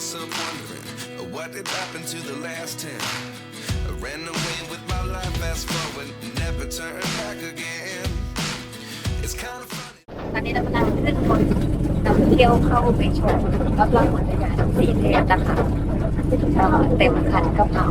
myself wondering what did happen to the last ten. I ran away with my life, fast forward, never turn back again. It's kind of funny. ตอนนี้เรากำลังขึ้นบนนำเที่ยวเข้าไปชมรอบๆอุทยานสีเทพนะคะก็เต็มคันกระเป๋า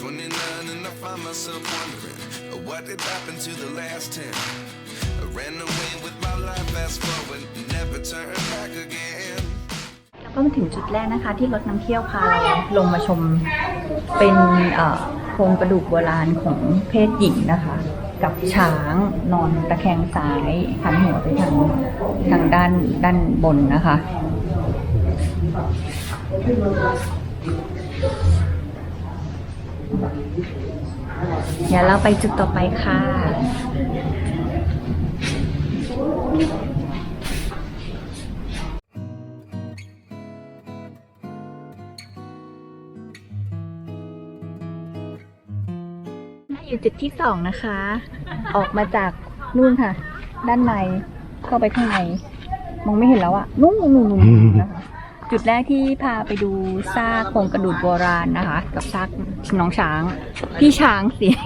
29 and I find myself wondering what did happen to the last 10. I ran away with my life, fast forward, never turn back again. แล้วก็มาถึงจุดแรกนะคะ ที่รถน้ำเที่ยวพาเราลงมาชมเป็นโครงกระดูกโบราณของเพศหญิงนะคะ กับช้างนอนตะแคงซ้ายหันหัวไปทางทางด้านด้านบนนะคะ เดี๋ยวเราไปจุดต่อไปค่ะ อยู่จุดที่สองนะคะ ออกมาจากนู่นค่ะ ด้านในเข้าไปข้างใน มองไม่เห็นแล้วอะนู่นนู่นนู่นนะคะ จุดแรกที่พาไปดูซากโครงกระดูกโบราณนะคะ กับซากน้องช้าง พี่ช้างเสีย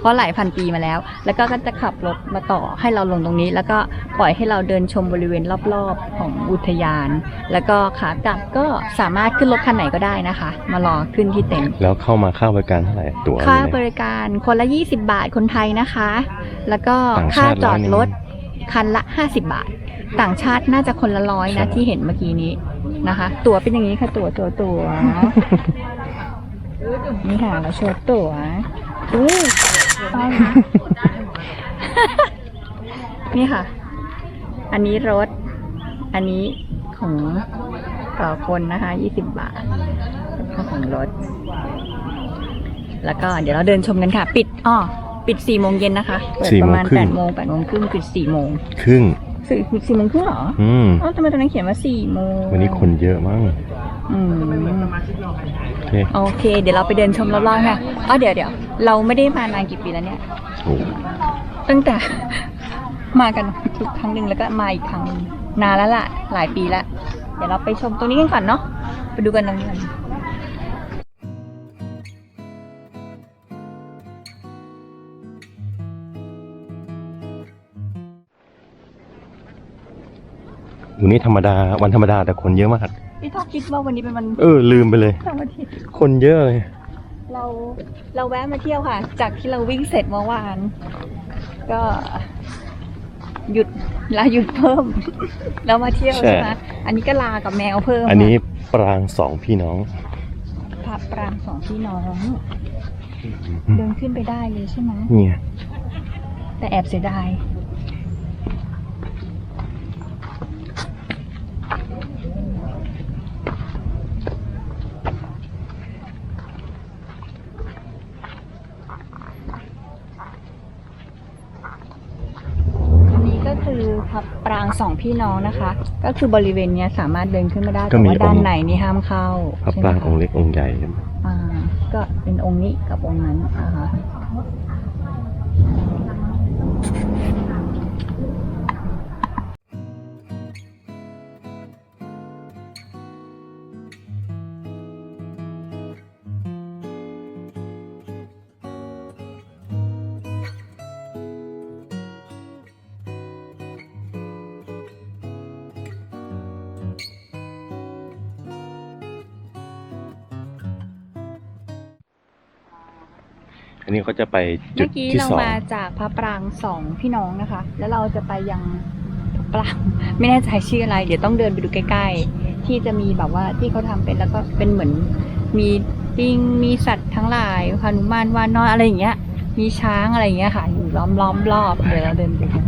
เพราะหลายพันปีมาแล้ว แล้วก็ก็จะขับรถมาต่อให้เราลงตรงนี้ แล้วก็ปล่อยให้เราเดินชมบริเวณรอบๆของอุทยาน แล้วก็ขากลับก็สามารถขึ้นรถคันไหนก็ได้นะคะ มารอขึ้นที่เต็นท์แล้วเข้ามาค่าบริการเท่าไหร่ตั๋วค่ามีไหบมริการคนละ 20 บาทคนไทยนะคะ แล้วก็ต่างค่าชาติจอดรถร้อยหนึ่คันละ 50 บาท ต่างชาติน่าจะคนละร้อยนะใช่ที่เห็นเมื่อกี้นี้ นะคะ ตั๋วเป็นอย่างนี้ค่ะ ตั๋วตั๋วตั๋วนี่ค่ะเราโชว์ตั๋วอู้ต้องนี่ค่ะ อันนี้รถ อันนี้ของต่อคนนะคะ20บาทค่าของรถ แล้วก็เดี๋ยวเราเดินชมกันค่ะ ปิดอ้อปิด4โมงเย็นนะคะ เปิด4ประมาณโมงครึ่ง8โมง8โมงครึ่งปิด4โมงครึ่ง สี่สี่โมงครึ่งเหรออืมเอ้าทำไมตอนนั้นเขียนว่า4โมงวันนี้คนเยอะมั้งอืมโอเคโอเค เดี๋ยวเราไปเดินชมรอบๆค่ะอ๋อเดี๋ยวเดี๋ยวเราไม่ได้มานานกี่ปีแล้วเนี่ย โอ้ตั้งแต่ มากันทุกครั้งหนึ่งแล้วก็มาอีกครั้งหนึ่งนานแล้วล่ะ หลายปีแล้วเดี๋ยวเราไปชมตรงนี้กันก่อนเนาะไปดูกันตรงนี้ วันนี้ธรรมดาวันธรรมดาแต่คนเยอะมากพี่ท็อปคิดว่าวันนี้เป็นวันเออ ลืมไปเลยเสาร์อาทิตย์คนเยอะเลย เราเราแวะมาเที่ยวค่ะ จากที่เราวิ่งเสร็จเมื่อวาน ก็หยุดลาหยุดเพิ่ม แล้วมาเที่ยวใช่ ใช่ไหมอันนี้ก็ลากับแมวเพิ่มอันนี้ค่ะปรางสองพี่น้อง พระปรางสองพี่น้อง เดินขึ้นไปได้เลยใช่ไหมเนี่ยแต่แอบเสียดาย อันนี้ก็คือ พับปรางสองพี่น้องนะคะ ก็คือบริเวณเนี้ยสามารถเดินขึ้นมาได้ก็แต่มีว่าด้านองค์ในนี่ห้ามเข้าพระใช่ปไหมรางคะองค์เล็กองค์ใหญ่อ่าก็เป็นองค์นี้กับองค์นั้นนะคะ นนี้เขาจะไปจุเมื่ดอกี้ที่เราสองมาจากพระปรางสองพี่น้องนะคะ แล้วเราจะไปยังพระปราง ไม่แน่ใจชื่ออะไร เดี๋ยวต้องเดินไปดูใกล้ๆ ที่จะมีแบบว่าที่เขาทำเป็นแล้วก็เป็นเหมือน มีลิงมีสัตว์ทั้งหลายพานุมานวานนอนอะไรอย่างเงี้ย มีช้างอะไรอย่างเงี้ยค่ะอยู่ล้อมล้อมรอบเดี๋ยวเราเดินไปดูกัน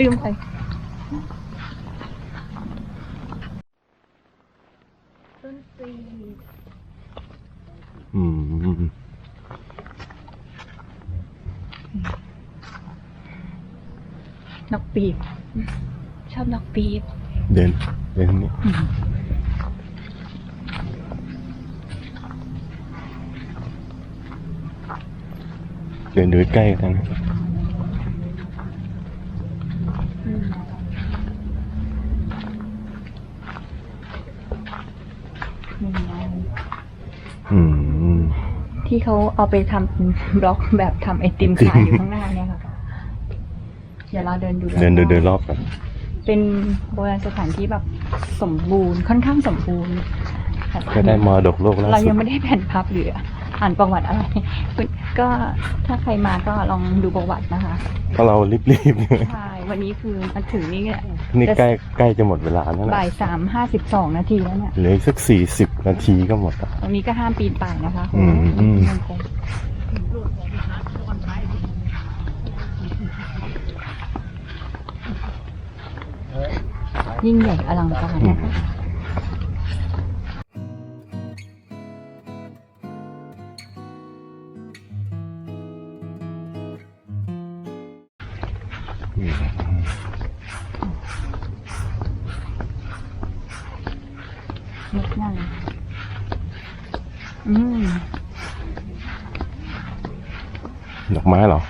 ลืมไปต้นปีอืมนกปีบ ชอบนกปีบ เดิน เดินตรงนี้อืมเดินดูใกล้กันนะ อืมนี่ไง อืม ที่เขาเอาไปทำบล็อกแบบทำไอติมขายอยู่ข้างหน้าเนี่ยค่ะ เดี๋ยวเราเดินดูเดินเดินเดินรรอบอบกันเป็นโบราณสถานที่แบบสมบูรณ์ค่อนข้างสมบูรณ์แบบก็ได้มรดกโลกล่าเราสุยัดงไม่ได้แผ่นพับหรืออ่านประวัติอะไรคุณก็ถ้าใครมาก็ลองดูประวัตินะคะเพราะเรารีบๆเนี่ยใช่ วันนี้คือมาถึงนี่เนี่ยนี่ใกล้ใกล้จะหมดเวลาแล้วนะบ่ายสามห้าสิบสองนาทีแล้วเนี่ยเหลืออีกสักสี่สิบนาทีก็หมดแล้วตรงนี้ก็ห้ามปีนป่ายนะคะอืมอืมยังคงยิ่งใหญ่อลังการนะคะ อืมนิดหนั่งอืม ดอกไม้เหรอ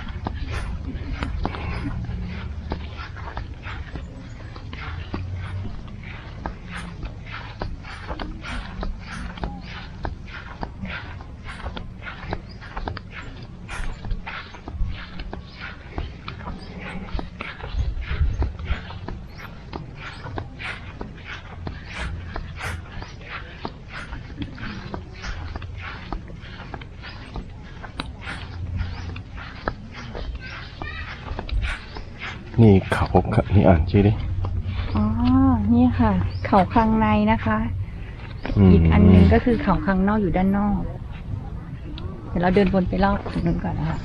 นี่เขานี่อ่านชื่อดิ อ๋อ นี่ค่ะ เขาคลังในนะคะมอีกอันหนึงก็คือเขาคลังนอกอยู่ด้านนอก เดี๋ยวเราเดินวนไปรอบตรงนึงก่อนนะคะ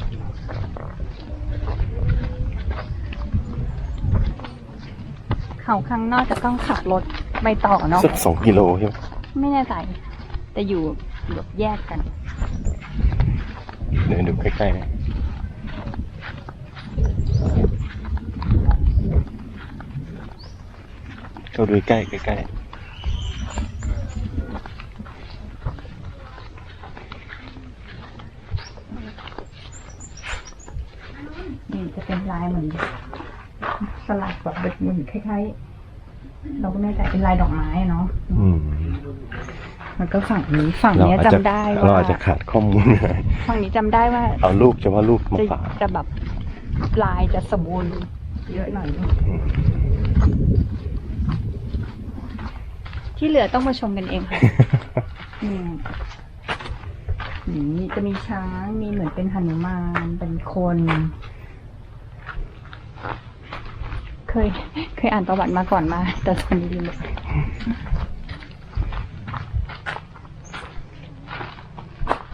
เขาคลังนอกจะต้องขับรถไปต่อเนาะ สักสองกิโลใช่ไหมไม่แน่ใจแต่อยู่แบบแยกกัน เดินดูใกล้ๆนะ ก็ดูใกล้ใกล้นี่จะเป็นลายเหมือนสลักแบบเหมือนคล้ายๆเราก็ไม่แน่ใจเป็นลายดอกไม้เนาะอืมมันก็ฝั่งนี้ฝั่งเนี้ยอาจำได้เราว่าอาจจะขาดข้อมูลฝั่งนี้จำได้ว่าเอารูปเฉพาะรูปมาจะฝาก จะแบบลายจะสมบูรณ์เยอะหน่อย ที่เหลือต้องมาชมกันเองค่ะอืมนี่จะมีช้างมีเหมือนเป็นหนุมานเป็นคน เคย เคยอ่านประวัติมาก่อนมา แต่ตอนนี้ลืมหมด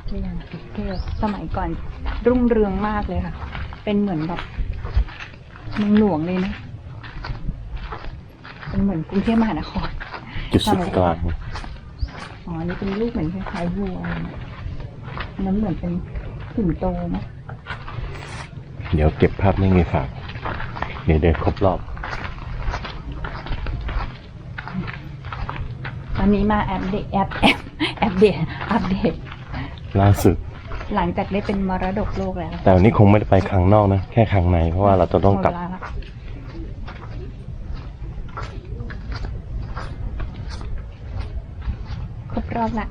เรื่องเทพสมัยก่อนรุ่งเรืองมากเลยค่ะ เป็นเหมือนแบบเมืองหลวงเลยนะ เป็นเหมือนกรุงเทพมหานคร จุดศูนย์กลางอ๋อ นี่เป็นรูปเหมือนคล้ายๆวัวอะไรเนี่ยอันนั้นเหมือนเป็นสิงโตนะเดี๋ยวเก็บภาพนิ่งไปฝาก เดี๋ยวเดินครบรอบ ตอนนี้มาแอปเดตแอปแอปแอปเดตอัปเดต ล่าสุด หลังจากได้เป็นมรดกโลกแล้ว แต่วันนี้คงไม่ได้ไปข้างนอกนะ แค่ข้างใน เพราะว่าเราจะต้องกลับ หมดเวลาละค รอบละ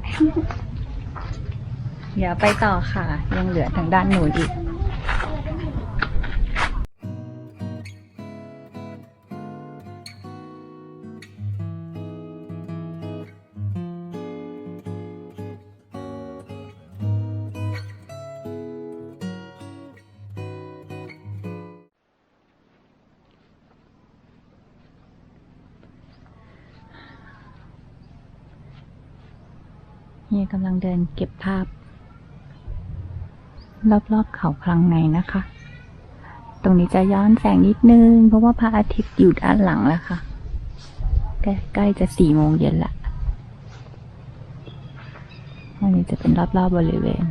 เดี๋ยวไปต่อค่ะ ยังเหลือทางด้านหนูอีก เก็บภาพ รอบๆเขาคลังในนะคะ ตรงนี้จะย้อนแสงนิดนึง เพราะว่าพระอาทิตย์อยู่ด้านหลังแล้วค่ะ ใกล้จะสี่โมงเย็นละอันนี้จะเป็นรอบๆบบริเวณ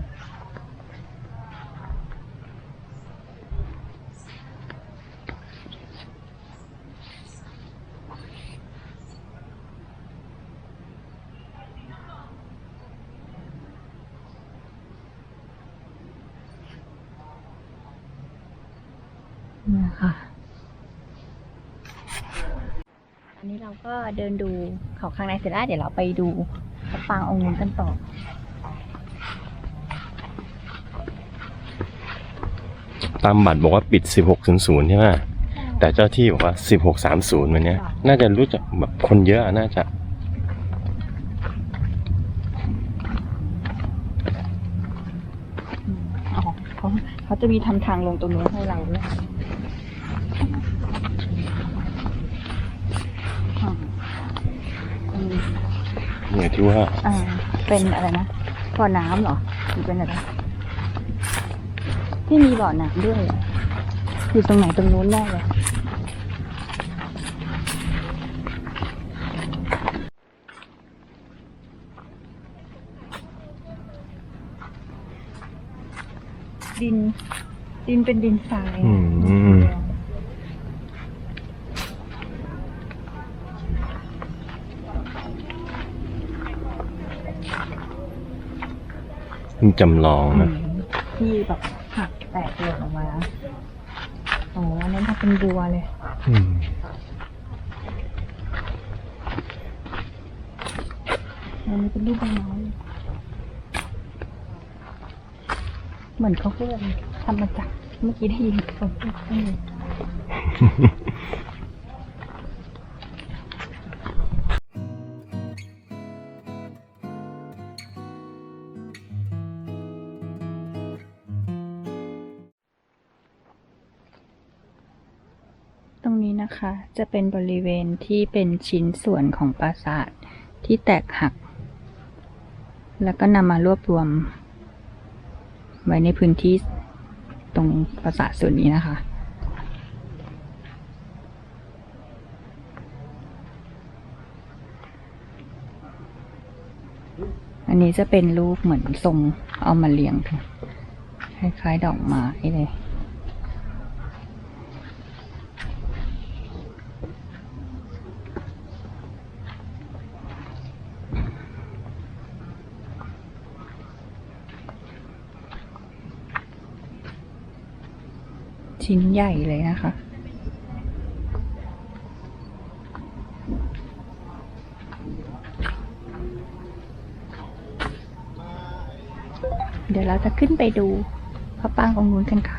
นะคะ อันนี้ เราก็เดินดูเขาข้างในเสร็จแล้วเดี๋ยวเราไปดูพระปรางองค์นู้นกันต่อตามบัตรบอกว่าปิด 16.00 ใช่ไหมแต่เจ้าที่บอกว่า 16.30วันเนี้ย น่าจะรู้จักแบบคนเยอะอะน่าจะอ๋อเขาเขาจะมีทำทางลงตรงนู้นให้เราด้วยอ่าอืม เนี่ยที่ว่าอ่าเป็นอะไรนะบ่อน้ำเหรอหรือเป็นอะไรที่มีบ่อน้ำด้วยเหรออยู่ตรงไหนตรงนู้นแน่เลยดิน ดินเป็นดินทรายอือะมจำลองนะ ที่แบบหักแตกหล่นออกมาโอ้อันนั้นถ้าเป็นบัวเลยอืมอันนี้เป็นรูปใบไม้เหมือนเขาเพูดทำมาจากเมื่อกี้ได้ยินเขาพูด รงนี้นะคะ จะเป็นบริเวณที่เป็นชิ้นส่วนของปราสาทที่แตกหัก แล้วก็นำมารวบรวม ไว้ในพื้นที่ตรงปราสาทส่วนนี้นะคะ อันนี้จะเป็นรูปเหมือนทรงเอามาเรียงค่ะคล้ายๆดอกไม้เลย ชิ้นใหญ่เลยนะคะ เดี๋ยวเราจะขึ้นไปดูพระปรางองค์นู้นกันค่ะ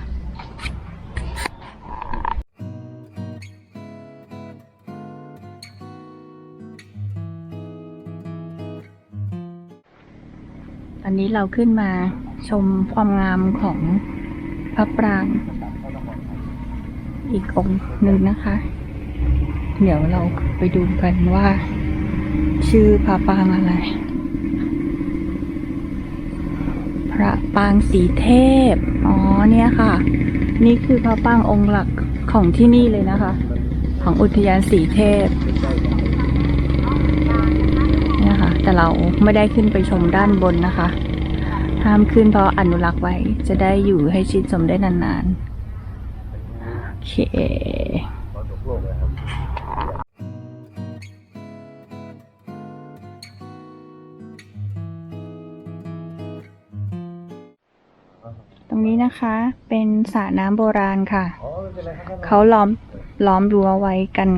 ตอนนี้เราขึ้นมาชมความงามของพระปราง อีกองค์หนึ่งนะคะ เดี๋ยวเราไปดูกันว่า ชื่อพระปางอะไร พระปางสีเทพ อ๋อเนี่ยค่ะ นี่คือพระปางองค์หลักของที่นี่เลยนะคะ ของอุทยานสีเทพเนี่ยค่ะ แต่เราไม่ได้ขึ้นไปชมด้านบนนะคะห้ามขึ้นเพราะอนุรักษ์ไว้จะได้อยู่ให้ชิดชมได้นานๆ เคตรงนี้นะคะเป็นสระน้ำโบราณค่ะ เขาล้อมล้อมรั้วไว้กัน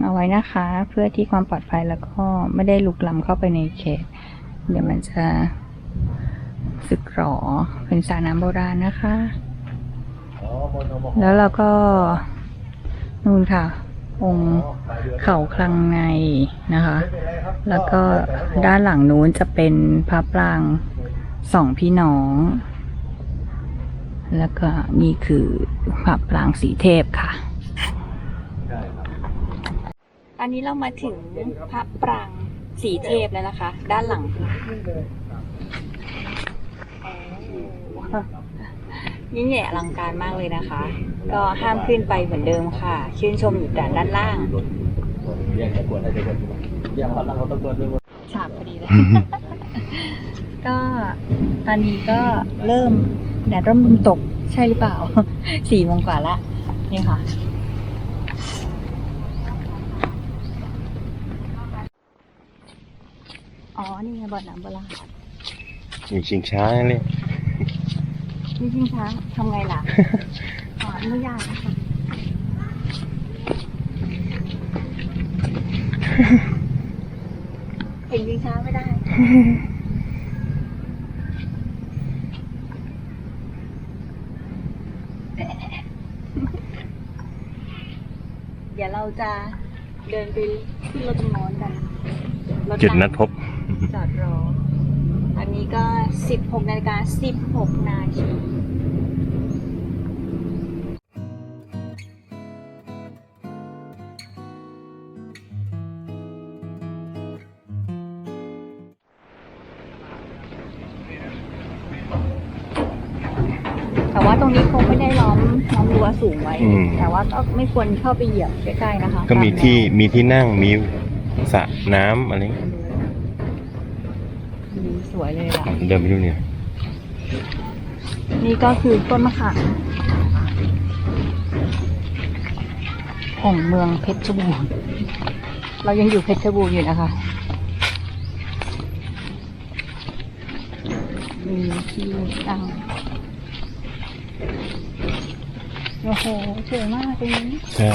เอาไว้นะคะ เพื่อที่ความปลอดภัยแล้วก็ไม่ได้ลุกล้ำเข้าไปในเขต เดี๋ยวมันจะสึกหรอเป็นสระน้ำโบราณนะคะ แล้วเราก็นู่นค่ะ องค์เขาคลังในนะคะ แล้วก็ด้านหลังนู้นจะเป็นพระปรางสองพี่น้อง แล้วก็นี่คือพระปรางสีเทพค่ะอันนี้เรามาถึงพระปรางสีเทพแล้วนะคะ ด้านหลังน ยิ่งใหญ่อลังการมากเลยนะคะ ก็ห้ามขึ้นไปเหมือนเดิมค่ะ ชื่นชมอยู่แต่ด้านล่างฉากพอดีเลย ก็ตอนนี้ก็เริ่มแดดเริ่มตกใช่หรือเปล่า สี่โมงกว่าละ นี่ค่ะอ๋อ นี่ไงบ่อน้ำโบราณมีชิงช้าเลย นี่ชิงช้างทำไงล่ะอ๋อไม่ยากนะคะเห็นชิงช้างไม่ได้ เดี๋ยวเราจะเดินไปขึ้นรถตรงโน้นกันรถจุดนัดพบ จอดรออั นนี้ก็ 16นาฬิกา16 นาทีแต่ว่าตรงนี้คงไม่ได้ล้อมล้อมรั้วสูงไว้ อืม แต่ว่าก็ไม่ควรเข้าไปเหยียบใกล้ๆนะคะก็มีตาแนวที่มีที่นั่งมีสระน้ำอะไรอื เลยล่ะเดินไปดูเนี่ยนี่ก็คือต้นมะขามแห่งเมืองเพชรบูรณ์เรายังอยู่เพชรบูรณ์อยู่นะคะมีที่ตั้งโอ้โหสวยมากตรงนี้ใช่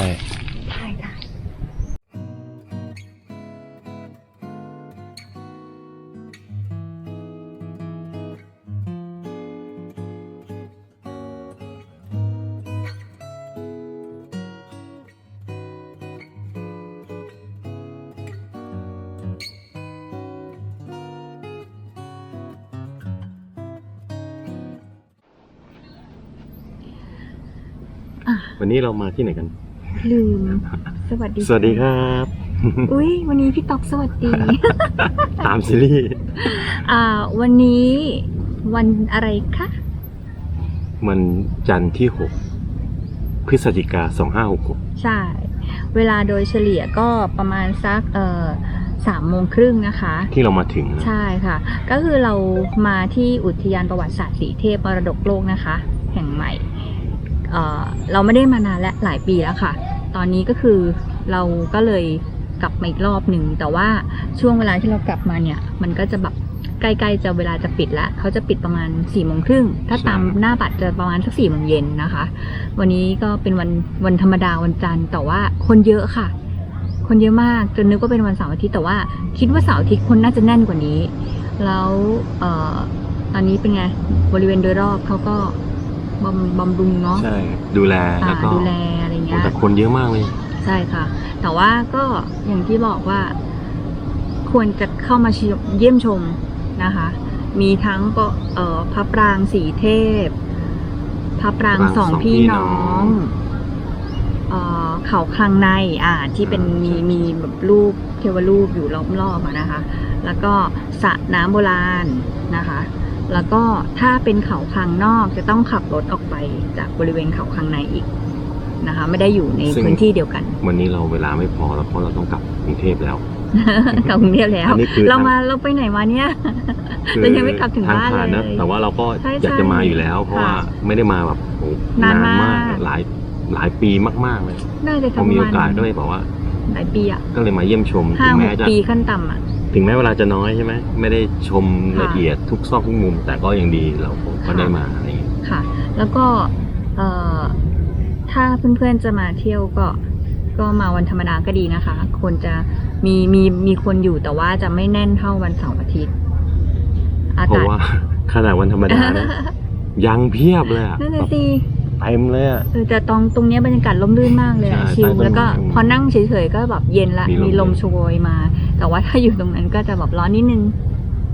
วันนี้เรามาที่ไหนกัน ลืม สวัสดีสวัสดีครับ อุ้ยวันนี้พี่ต๊อกสวัสดี ตามซีรีส์อ่า วันนี้วันอะไรคะมันจันทร์ที่หกพฤศจิกาสองห้าหกหกใช่ เวลาโดยเฉลี่ยก็ประมาณสักเอ่อสามโมงครึ่งนะคะ ที่เรามาถึงนะใช่ค่ะ ก็คือเรามาที่อุทยานประวัติศาสตร์สีเทพมรดกโลกนะคะ แห่งใหม่ เเราไม่ได้มานานและหลายปีแล้วค่ะ ตอนนี้ก็คือเราก็เลยกลับมาอีกรอบหนึ่ง แต่ว่าช่วงเวลาที่เรากลับมาเนี่ย มันก็จะแบบใกล้ๆจะเวลาจะปิดละเขาจะปิดประมาณ4ี่โมงครึ่ง ถ้าตามหน้าบัตรจะประมาณสักสี่โมงเย็นนะคะ วันนี้ก็เป็นวันวันธรรมดาวันจันทร์ แต่ว่าคนเยอะค่ะ คนเยอะมากจนนึกว่าเป็นวันเสาร์อาทิตย์ แต่ว่าคิดว่าเสาร์อาทิตย์คนน่าจะแน่นกว่านี้ แล้วออตอนนี้เป็นไง บริเวณโดยรอบเขาก็ บำบำรุงเนาะใช่ ดูแลอ่าแล้วก็ดูแลอะไรเงี้ย แต่คนเยอะมากเลย ใช่ค่ะ แต่ว่าก็อย่างที่บอกว่า ควรจะเข้ามาชมเยี่ยมชมนะคะ มีทั้งก็เอ่อพระปรางสีเทพ พระปรางสองพี่น้องเอ่อเขาคลังในอ่าที่เป็นมีมีแบบรูปเทวรูปอยู่รอบๆอะนะคะ แล้วก็สระน้ำโบราณนะคะ แล้วก็ถ้าเป็นเขาคลังนอกจะต้องขับรถออกไปจากบริเวณเขาคลังในอีกนะคะ ไม่ได้อยู่ในซึ่ง พื้นที่เดียวกัน วันนี้เราเวลาไม่พอแล้วเพราะเราต้องกลับกรุงเทพแล้ว กลับกรุงเทพแล้ว อันนี้คือเราทาง มาเราไปไหนมาเนี่ย คือเรายังไม่กลับถึงทบ้านผ่นะเลยแต่ว่าเราก็ใช่อยากจะใช่มาอยู่แล้ว เพราะค่ะว่าไม่ได้มาแบบโอ้นานมากหลายหลายปีมากๆเลยน่าจะพอทำมีปโอระกามาสณก็เลยบอกว่า หลายปีอะก็เลยมาเยี่ยมชมห้าถึงหแม้กจะปีขั้นต่ำอะ ถึงแม้เวลาจะน้อยใช่ไหมไม่ได้ชมค่ะละเอียดทุกซอกทุกมุม แต่ก็ยังดีเราก็ค่ะได้มาอะไรอย่างเงี้ยค่ะ แล้วก็เอ่อถ้าเพื่อนๆจะมาเที่ยวก็ก็มาวันธรรมดาก็ดีนะคะ คนจะมีมีมีคนอยู่แต่ว่าจะไม่แน่นเท่าวันเสาร์อาทิตย์อาเพราะกาศว่าขนาดวันธรรมดาเนี่ยยังเพียบเลยอะนั่นแบน่ะบสิเต็มเลยอะเออแต่ตรงตรงเนี้ยบรรยากาศร่มรื่นมากเลยอะใช่ชิลใต้ต้นแล้วก็ไม้พอนั่งเฉยๆก็แบบเย็นละมีลมมีลมโชยมา แต่ว่าถ้าอยู่ตรงนั้นก็จะแบบร้อนนิดนึง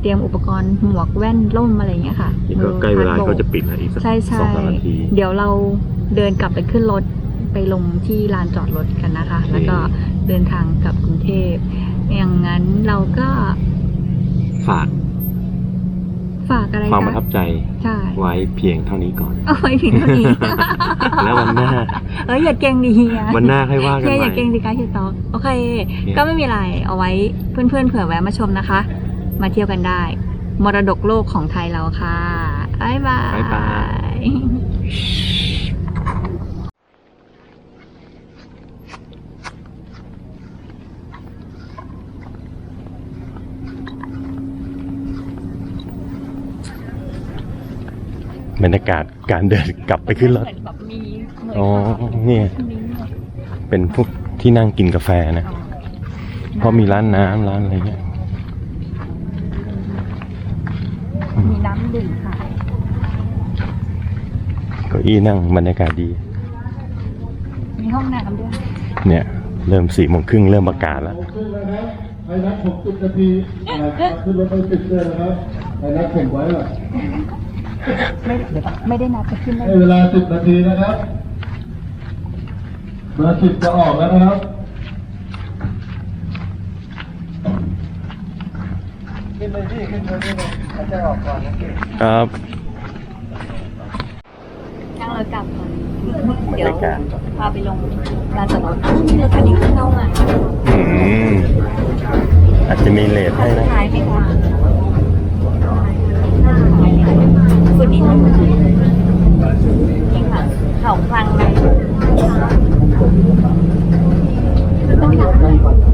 เตรียมอุปกรณ์หมวกแว่นร่มอะไรอย่างเงี้ยค่ะอีกก็มือใกล้เวลาพัดโบก็จะปิดแล้วอีกสักใช่ใช่สองสามนาทีเดี๋ยวเราเดินกลับไปขึ้นรถไปลงที่ลานจอดรถกันนะคะ แล้วก็เดินทางกลับกรุงเทพอย่างนั้นเราก็ฝากฝาก อะไรความจ๊ะประทับใจใช่ไว้เพียงเท่านี้ก่อนเอาไว้ถึงเท่านี้แล้ววันหน้า เอ้ยอย่าเก่งดีเฮียวันหน้าค่อยว่ากันเฮียใหอย่าม่เก่งสิคะเฮียต๊อกโอเคเนี่ยก็ไม่มีอะไรเอาไว้เพื่อนๆเผื่อแวะมาชมนะคะ มาเที่ยวกันได้ มรดกโลกของไทยเราค่ะบ๊ายบายบ๊ายบา ย บรรยากาศการเดินกลับไปขึ้นรถเหมือนแบบมีเหมืนอ๋อเนี่ย มีหมดเป็นพวกที่นั่งกินกาแฟนะ เพราะมีร้านน้ำร้านอะไรเงี้ย มีน้ำดื่มขายเก้าอี้นั่งบรรยากาศดี มีห้องน้ำด้วยเนี่ย เริ่มสี่โมงครึ่งเริ่มประกาศแล้ว ขึ้นแล้วครับไอ้นัด60นาทีอ่าขึ้นรถไปติดเลยนะครับไอ้นัดแข่งไว้ล่ะ ไม่เดี๋ยวก่อนไม่ได้นับจะขึ้นได้ให้เวลา10นาทีนะครับ เบอร์10จะออกแล้วนะครับขึ้นเลยพี่ขึ้นเลยพี่ถ้าจะออกก่อนนะพี่ครับ นั่งรถกลับก่อนเดี๋ยวรายการพาไปลงลานจอดรถอ้าวมีรถคันนี้เข้ามาอืม อาจจะมีเลทให้นะ ท้ายไหมคะสุดนิดนึงจริงค่ะเขาคลังไหมต้อง หนัก